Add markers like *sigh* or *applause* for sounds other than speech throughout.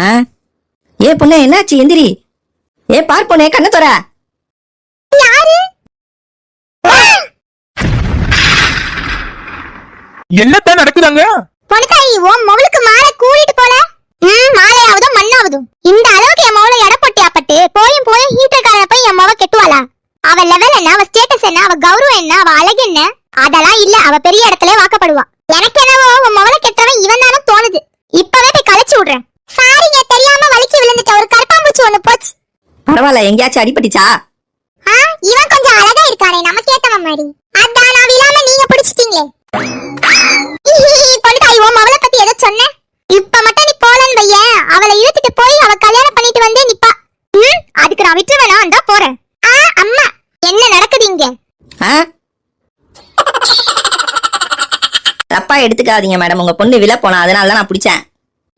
ஆ? ஏ பொண்ணே என்னாச்சு? எந்திரி. ஏ பார் பொண்ணே கண்ண தோற என்னத்தான் நடக்குதாங்க? பொண்ணுத்தாயி உன் மாலை கூட்டிட்டு போல ம் மாலையாவது மண்ணாவது இந்த அளவுக்கு என் மவளை எடை போட்டியாப்பட்டு போயும் போயும் ஹீட்டர்காரன போய் என் மவ கெட்டுவாளா அவ லெவல் என்ன அவ ஸ்டேட்டஸ் என்ன அவ கௌரவம் என்ன அவ அழகு என்ன அதெல்லாம் இல்ல அவ பெரிய இடத்துல வாக்கப்படுவா எனக்கு என்னவோ உன் மவளை கெட்டவன் இவன் தானும் தோணுது இப்பவே போய் கலைச்சு விடுறேன் சாரிங்க தெரியாம வலிக்கு விழுந்துட்ட ஒரு கருப்பாம்பூச்சி ஒண்ணு போச்சு. பரவாயில்ல எங்கேயாச்சும் அடிபட்டுச்சா? இவன் கொஞ்சம் அழகா இருக்கானே நமக்கு ஏத்தவன் மாதிரி. அதான் நான் விழாம நீங்க பிடிச்சிட்டீங்களே. உன் அவளை பத்தி ஏதோ சொன்ன? இப்ப மட்டும் நீ போலன்னு வையேன். அவளை இழுத்துட்டு போய் அவ கல்யாணம் பண்ணிட்டு வந்தே நிப்பா. ம், அதுக்கு நான் விட்டு வேணாம் அந்த போறேன். ஆ அம்மா என்ன நடக்குது இங்க? தப்பா எடுத்துக்காதீங்க மேடம். உங்க பொண்ணு விழ போனா அதனால தான் நான் பிடிச்சேன்.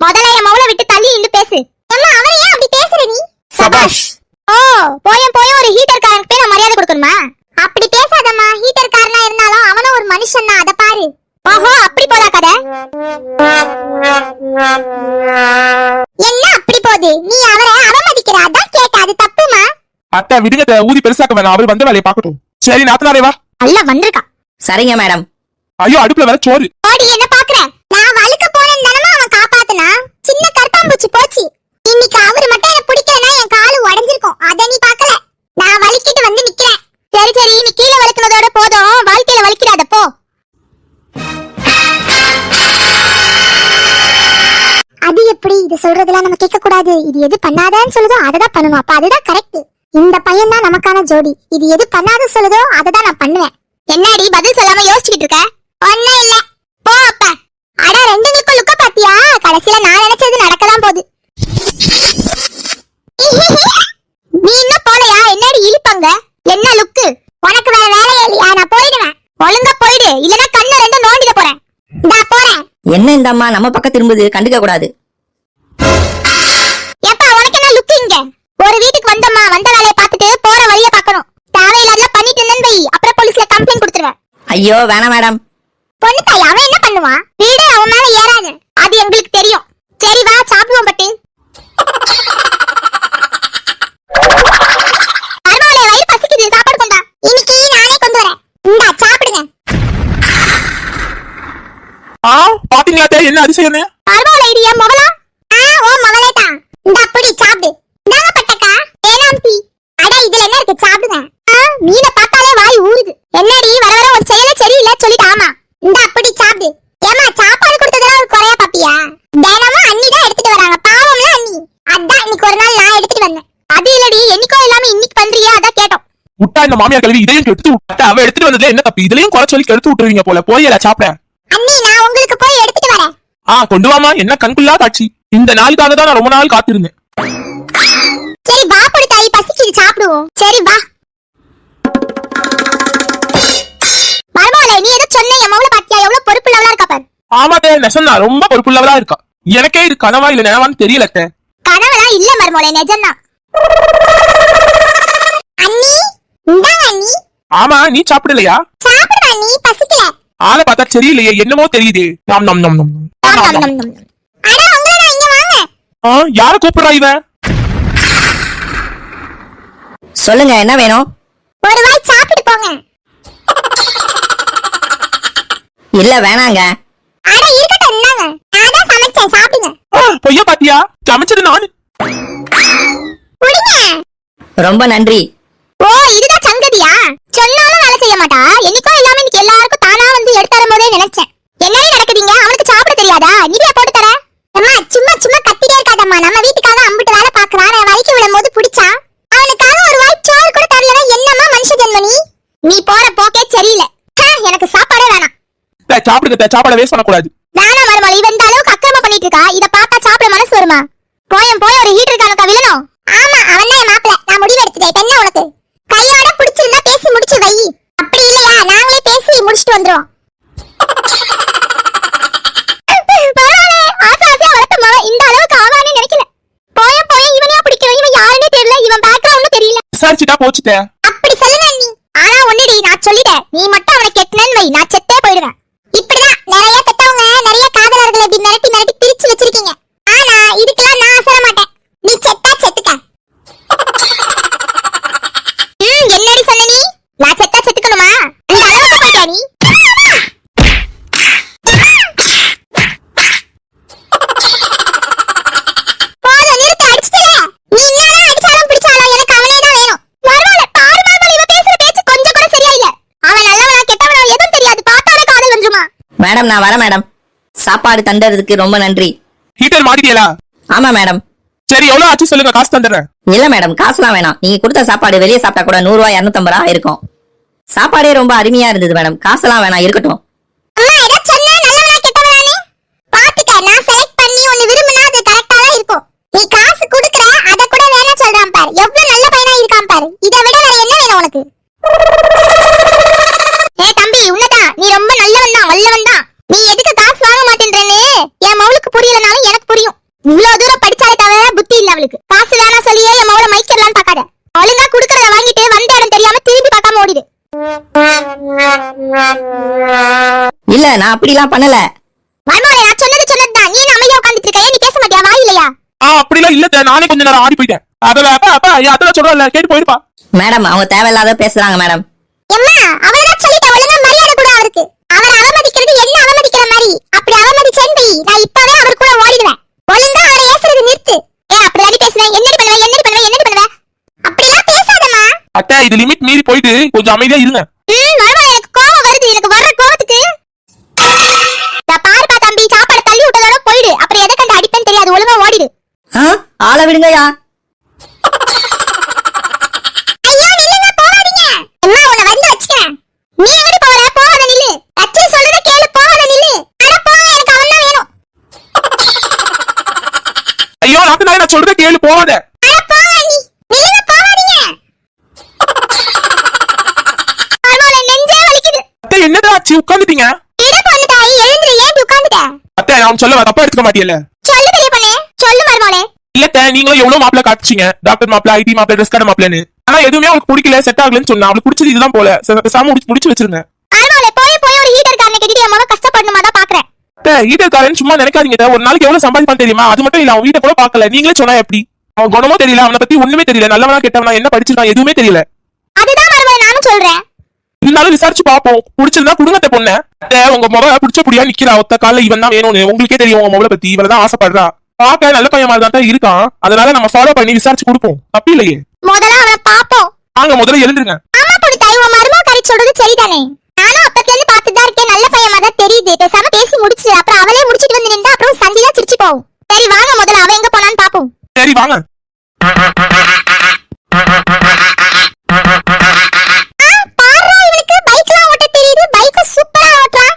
முதல்ல என் மவளை விட்டு தள்ளி நின்னு பேசு. அம்மா அவரை ஏன் அப்படி பேசுற நீ சபாஷ். ஓ போயும் போயும் ஒரு ஹீட்டர் காரனுக்கு போய் நான் மரியாதை கொடுக்கணுமா? அப்படி பேசாதம்மா. ஹீட்டர் காரனா இருந்தாலும் அவனும் ஒரு மனுஷன் தான் அத பாரு. ஓஹோ அப்படி போதா கதை? என்ன அப்படி போகுது? நீ அவரை அவமதிக்கிற அதான் கேட்ட அது தப்புமா? அத்தை விடுங்க ஊதி பெருசாக்க வேணாம். அவர் வந்த வேலையை பார்க்கட்டும். சரி நாத்தனாரே வா. அல்ல வந்திருக்கா. சரிங்க மேடம் ஐயோ அடுப்புல வேற சோறு. ஓடி என்ன பாக்குற நான் வழுக்க போனேன் தானமா அவன் காப்பாத்துனா சின்ன கருப்பாம்பூச்சி போச்சு. இன்னைக்கு அவரு மட்டும் எனக்கு பிடிக்கலனா எது பண்ணாதன்னு சொல்லுதோ அதை தான் பண்ணணும் அப்ப அதுதான் கரெக்ட் இந்த பையன் தான் நமக்கான ஜோடி. இது எது பண்ணாத சொல்லுதோ அதை தான் நான் பண்ணுவேன். என்னடி பதில் சொல்லாம யோசிச்சுக்கிட்டு இருக்க? ஒன்னும் இல்ல. போ அப்ப. அட ரெண்டுங்களுக்கும் லுக்க பாத்தியா? கடைசியில நான் நினைச்சது நடக்கலாம் போகுது *laughs* நீ இன்னும் போலையா? என்னடி இழுப்பாங்க என்ன லுக்கு உனக்கு வேற வேலையே இல்லையா? நான் போயிடுவேன். ஒழுங்கா போயிடு. இல்லனா கண்ணு ரெண்டும் நோண்டிட போறேன். இந்தா போறேன். என்ன இந்த அம்மா நம்ம பக்கம் திரும்புது. கண்டுக்க கூடாது ஒரு வீட்டுக்கு வந்தம்மா வந்த வேலையை பார்த்துட்டு போற வழிய பார்க்கணும். தேவையில்லாதெல்லாம் பண்ணிட்டு இருந்தேன்னு வை. அப்புறம் போலீஸ்ல கம்ப்ளைண்ட் கொடுத்துருவேன். ஐயோ வேணாம் மேடம் பொண்ணு தாய் அவன் என்ன பண்ணுவான் வீடு அவன் மேல ஏறாது. அது எங்களுக்கு தெரியும். சரி வா சாப்பிடுவோம் பட்டு. மருமகளே வயிறு பசிக்குது. சாப்பாடு கொண்டா இன்னைக்கு நானே கொண்டு வரேன். இந்தா சாப்பிடுங்க. ஆ பாத்தீங்களா என்ன அதிசயம் மருமகளே இது என் மகளா ஆ ஓ மகளே தான் இந்த அப்படி சாப்பிடு இந்தாங்க பட்டக்கா வேணாம் டீ அட இதுல என்ன இருக்கு சாப்பிடுங்க ஆ மீனை பார்த்தாலே வாய் ஊறுது என்னடி வர வர ஒரு சரியில்லை சொல்லிட்டு ஆமா. இந்த அப்படி சாப்பிடு. ஏமா சாப்பாடு கொடுத்ததெல்லாம் ஒரு குறையா பாப்பியா? தினமும் அண்ணி தான் எடுத்துட்டு வராங்க. பாவம்ல அண்ணி. அதான் இன்னைக்கு ஒரு நாள் நான் எடுத்துட்டு வந்தேன். அது இல்லடி என்னைக்கோ இல்லாம இன்னைக்கு பண்றியா? அதான் கேட்டோம். விட்டா இந்த மாமியார் கல்வி இதையும் கெடுத்து விட்டா. அவ எடுத்துட்டு வந்ததுல என்ன தப்பு? இதுலயும் குறை சொல்லி கெடுத்து விட்டுருவீங்க போல. போயல சாப்பிட. அண்ணி நான் உங்களுக்கு போய் எடுத்துட்டு வரேன். ஆ கொண்டு வாமா என்ன கண்குள்ளா காட்சி இந்த நாளுக்காக தான் நான் ரொம்ப நாள் காத்திருந்தேன். சரி வா பொடி தாய். பசிக்குது சாப்பிடுவோம். சரி வா. பொறுப்பு இருக்கா பாரு? ஆமாத்தே நெசந்தா ரொம்ப பொறுப்புள்ளவளா இருக்கா. எனக்கே இது கனவா இல்ல நினைவான்னு தெரியல அத்தை. கனவெல்லாம் இல்ல மருமகளே நிஜம்தான். அண்ணி இந்தாங்க அண்ணி. ஆமா நீ சாப்பிடலையா? சாப்பிடுவா அண்ணி பசிக்கல. ஆளை பார்த்தா சரியில்லையே என்னமோ தெரியுது. நாம் நம் நம் நம். அட உங்களை நான் இங்க வாங்க. ஆ யார கூப்பிடுறா இவன் சொல்லுங்க என்ன வேணும்? ஒரு வாய் சாப்பிட்டு போங்க. இல்ல வேணாங்க. அட இருக்கட்டும் இந்தாங்க. நான் தான் சமைச்சேன் சாப்பிடுங்க. பொய்யா பாத்தியா? சமைச்சது நானு. குடிங்க. ரொம்ப நன்றி. ஓ இதுதான் சங்கதியா? சொன்னாலும் வேலை செய்ய மாட்டா. என்னைக்கோ இல்லாம இன்னைக்கு எல்லாருக்கும் தானா வந்து எடுத்து தரும் போதே நினைச்சேன். என்னடி நடக்குதுங்க? அவனுக்கு சாப்பிட தெரியாதா? நீவே போட்டு தர அம்மா சும்மா சும்மா கத்திட்டே இருக்காதம்மா நம்ம வீட்டுக்காக அம்பிட்டு வேலை பாக்குறான் நான் வலிக்கு விடும் போது பிடிச்சா அவனுக்காக ஒரு வாய் சோறு கூட தரலனா என்னம்மா மனுஷ ஜென்மனி நீ போற போக்கே சரியில்லை ச்சே, எனக்கு சாப்பாடே வேணாம் அத்தை, சாப்பாட வேஸ்ட் பண்ணக்கூடாது. வேணாம் மருமகள் இவன் இந்த அளவுக்கு அக்கிரமம் பண்ணிட்டு இருக்கா இத பார்த்தா சாப்பிட மனசு வருமா? போயும் போய் ஒரு ஹீட்டர் கணக்கா விழணும் ஆமா அவன் தான் மாப்பிள நான் முடிவு எடுத்துட்டேன். என்ன உனக்கு? கையோட பிடிச்சிருந்தா பேசி முடிச்சு வை. அப்படி இல்லையா? நாங்களே பேசி முடிச்சிட்டு மகன் இந்த அளவுக்கு ஆவான்னு நினைக்கல. போயும் போயும் இவனையா பிடிக்கிறோம்? இவன் யாருன்னே தெரியல. இவன் பேக்ரவுண்டும் தெரியல. விசாரிச்சுட்டா போச்சுட்டே அப்படி சொல்லுங்க நீ ஆனா ஒண்ணுடி நான் சொல்லிட்டேன் நீ மட்டும் அவனை கெட்டனன்னு வை நான் செத்தே போயிடுவேன் இப்படிதான் நிறைய கெட்டவங்க நிறைய காதலர்களை இப்படி மிரட்டி மிரட்டி பிரிச்சு வச்சிருக்கீங்க ஆனா இதுக்கெல்லாம் நான் அசர மேடம் நான் வரேன் மேடம். சாப்பாடு தந்ததுக்கு ரொம்ப நன்றி. ஹீட்டர் மாட்டிட்டியலா ஆமா மேடம். சரி எவ்வளவு ஆச்சு சொல்லுங்க காசு தந்துடுறேன். இல்ல மேடம் காசுலாம் வேணாம். நீங்க கொடுத்த சாப்பாடு வெளியே சாப்பிட்டா கூட நூறு ரூபாய் இருநூத்தம்பது ரூபா இருக்கும் சாப்பாடே ரொம்ப அருமையா இருந்தது மேடம். காசெல்லாம் வேணாம் இருக்கட்டும். அம்மா ஏதோ சொன்னா நல்லவனா கெட்டவனானே பாத்துக்க நான் செலக்ட் பண்ணி ஒன்னு விரும்பினா அது கரெக்டா தான் இருக்கும். நீ காசு குடுக்குற அத கூட வேணாம் சொல்றான் பாரு. எவ்வளவு நல்ல பையனா இருக்கான் பாரு. இதை விட வேற என்ன வேணும் உனக்கு? ஏ தம்பி நீ ரொம்ப நல்லவன் தான் வல்லவன் தான். நீ எதுக்கு காசு வாங்க மாட்டேன்றேன்னு என் மவளுக்கு புரியலனாலும் எனக்கு புரியும். இவ்வளவு தூரம் படிச்சாலே தவிர புத்தி இல்ல அவளுக்கு. காசு வேணாம் சொல்லியே என் மவளை மைக்கிறலான்னு பாக்காத ஒழுங்கா குடுக்கறத வாங்கிட்டு வந்த இடம் தெரியாம திரும்பி பார்க்காம ஓடிடு. இல்ல நான் அப்படிலாம் பண்ணல. மர்மோலே நான் சொன்னது சொன்னதுதான். நீ என்ன அமைதியா உட்கார்ந்துட்டு இருக்க? ஏன் நீ பேச மாட்டியா? வாய் இல்லையா? ஆ அப்படிலாம் இல்ல. நானே கொஞ்ச நேரம் ஆடி போயிட்டேன். அத அப்பா அப்பா அதெல்லாம் சொல்றல கேட்டு போயிருப்பா. மேடம் அவங்க தேவையில்லாத பேசுறாங்க மேடம். எம்மா அவளதான் சொல்லிட்ட ஒழுங்கா மரியாதை கூட அவருக்கு அவர் அவமதிக்கிறது என்ன அவமதிக்கிற மாதிரி அப்படி அவமதிச்சேன் வை நான் இப்பவே அவர் கூட ஓடிடுவேன் ஒழுங்கா அவரை ஏசுறது நிறுத்து ஏ அப்படி பேசுறேன் என்னடி பண்ணுவ என்னடி பண்ணுவ என்னடி பண்ணுவ அப்படிலாம் பேசாதம்மா அத்தை இது லிமிட் மீறி போயிட்டு கொஞ்சம் அமைதியா இருங்க. எனக்கு கோவம் வருது. எனக்கு வர்ற கோவத்துக்கு நான் பாருப்பா தம்பி சாப்பாடு தள்ளி விட்டதோட போயிடு. அப்புறம் எதை கண்டு அடிப்பேன்னு தெரியாது. ஒழுங்கா ஓடிடு. ஆ? ஆளை விடுங்கயா ஐயா நில்லுங்க போகாதீங்க. அம்மா உன்னை வந்து வச்சுக்கிறேன் நீ எங்கடி போற போகாத நில்லு அச்சி சொல்றத கேளு போகாத நில்லு அட போங்க எனக்கு அவன் தான் வேணும் ஐயோ நாக்கு நாய் நான் சொல்றதை கேளு போகாத அட போங்க நீ நில்லுங்க போகாதீங்க மர்மோல நெஞ்சே வலிக்குது ஆச்சு உட்காந்துட்டீங்க அத்தை நான் சொல்ல தப்பா எடுத்துக்க மாட்டியல்ல? சொல்லு பெரிய பொண்ணே. சொல்லு மர்மோலே இல்லத்த நீங்களும் எவ்வளவு மாப்பிள்ள காட்டுச்சீங்க? டாக்டர் மாப்பிள்ள ஐடி மாப்பிள்ள ட்ரெஸ் கடை மாப்பிள்ளன்னு. ஆனா எதுவுமே அவளுக்கு பிடிக்கல செட் ஆகலன்னு சொன்னா. அவளுக்கு பிடிச்சது இதுதான் போல. பேசாம முடிச்சு முடிச்சு வச்சிருங்க. மர்மோலே போய் போய் ஒரு ஹீட்டர் காரனை கட்டிட்டு மகன் கஷ்டப்படணுமா? தான் பாக்குறேன். அத்தை ஈட்டக்காரன் சும்மா நினைக்காதீங்க. ஒரு நாளைக்கு எவ்வளவு சம்பாதிப்பான்னு தெரியுமா? அது மட்டும் இல்ல அவன் வீட்டை கூட பார்க்கல. நீங்களே சொன்னா எப்படி? அவன் குணமும் தெரியல அவனை பத்தி ஒண்ணுமே தெரியல. நல்லவனா கெட்டவனா என்ன படிச்சிருக்கான் எதுவுமே தெரியல. அதுதான் நானும் சொல்றேன். இருந்தாலும் விசாரிச்சு பாப்போம் பிடிச்சிருந்தா குடுங்க அத்தை பொண்ணு. உங்க முக பிடிச்ச புடியா நிக்கிறா. ஒத்த கால இவன் தான் வேணும்னு. உங்களுக்கே தெரியும் உங்க முகலை பத்தி. இவள தான் ஆசைப்படுறா. பார்க்க நல்ல பையன் மாதிரி தான் இருக்கான். அதனால நம்ம ஃபாலோ பண்ணி விசாரிச்சு கொடுப்போம். தப்பு இல்லையே? முதல்ல அவனை பாப்போம் வாங்க முதல்ல எழுந்துருங்க. ஆமா பொண்ணு தாய் உன் மருமக கறி சொல்றது சரிதானே? நானும் அப்பத்துல இருந்து பார்த்துட்டு தான் இருக்கேன். நல்ல பையன் தான் தெரியுது. பேசாம பேசி முடிச்சு அப்புறம் அவளே முடிச்சிட்டு வந்து நின்றா அப்புறம் சந்தியா சிரிச்சு போகும். சரி வாங்க முதல்ல. அவ எங்க போனான்னு பாப்போம் சரி வாங்க ஆ, பாருடா இவனுக்கு பைக்லாம் ஓட்ட தெரியுது பைக் சூப்பரா ஓட்டுறான்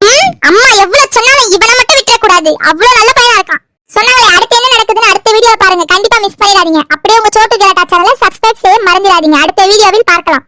ம், அம்மா எவ்வளவு சொன்னாலும் இவனை மட்டும் அவ்வளவு நல்ல பையனா இருக்கான். சொன்னாங்களே அடுத்து என்ன நடக்குதுன்னு அடுத்த வீடியோ பாருங்க. கண்டிப்பா மிஸ் பண்ணிடாதீங்க. அப்படியே உங்க சோட்டு கிளாட்டா சேனலை சப்ஸ்கிரைப் செய்ய மறந்துடாதீங்க. அடுத்த வீடியோவில் பார்க்கலாம்.